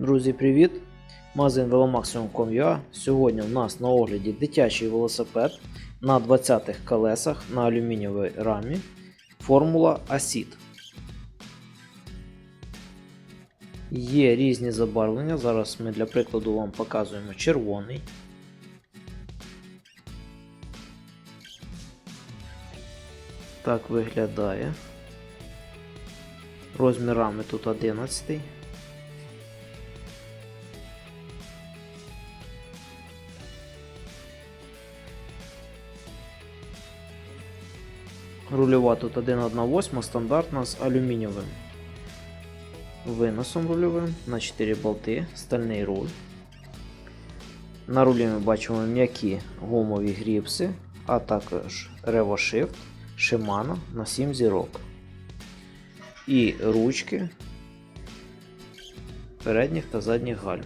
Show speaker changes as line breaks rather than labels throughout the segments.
Друзі, привіт! Магазин Velomaximum.com.ua Сьогодні у нас на огляді дитячий велосипед на 20-х колесах на алюмінієвій рамі Формула Acid. Є різні забарвлення. Зараз ми для прикладу вам показуємо червоний. Так виглядає. Розмір рами тут 11. Рульова тут 1,18 стандартна з алюмінієвим виносом рульовим на 4 болти, стальний руль. На рулі ми бачимо м'які гумові гріпси, а також RevoShift Shimano на 7 зірок. І ручки передніх та задніх гальм.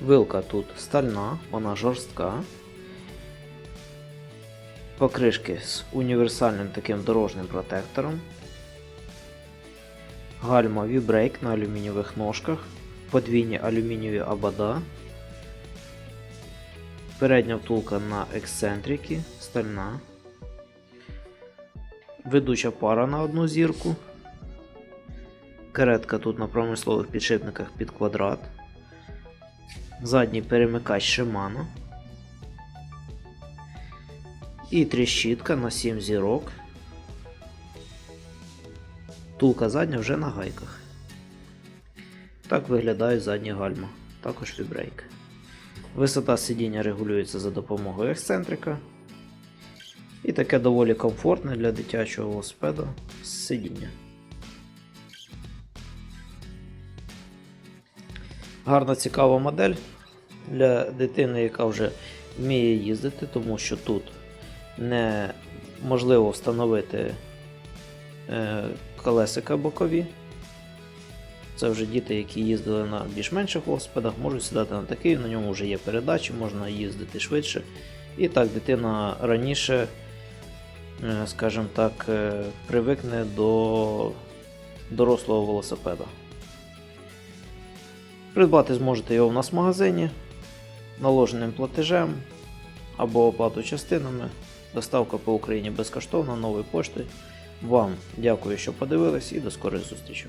Вилка тут стальна, вона жорстка. Покришки з універсальним таким дорожнім протектором. Гальма V-Brake на алюмінієвих ножках, подвійні алюмінієві абада. Передня втулка на ексцентрики, стальна. Ведуча пара на одну зірку. Каретка тут на промислових підшипниках під квадрат. Задній перемикач Shimano. І тріщітка на 7 зірок. Тулка задня вже на гайках. Так виглядають задні гальма, також вібрейк. Висота сидіння регулюється за допомогою ексцентрика. І таке доволі комфортне для дитячого велосипеда сидіння. Гарна цікава модель для дитини, яка вже вміє їздити, тому що тут неможливо встановити е, колесика бокові. Це вже діти, які їздили на більш-менших велосипедах, можуть сідати на такий, на ньому вже є передачі, можна їздити швидше. І так дитина раніше, е, скажімо так, е, привикне до дорослого велосипеда. Придбати зможете його в нас в магазині наложеним платежем або оплату частинами. Доставка по Україні безкоштовна новою поштою. Вам дякую, що подивились і до скорої зустрічі.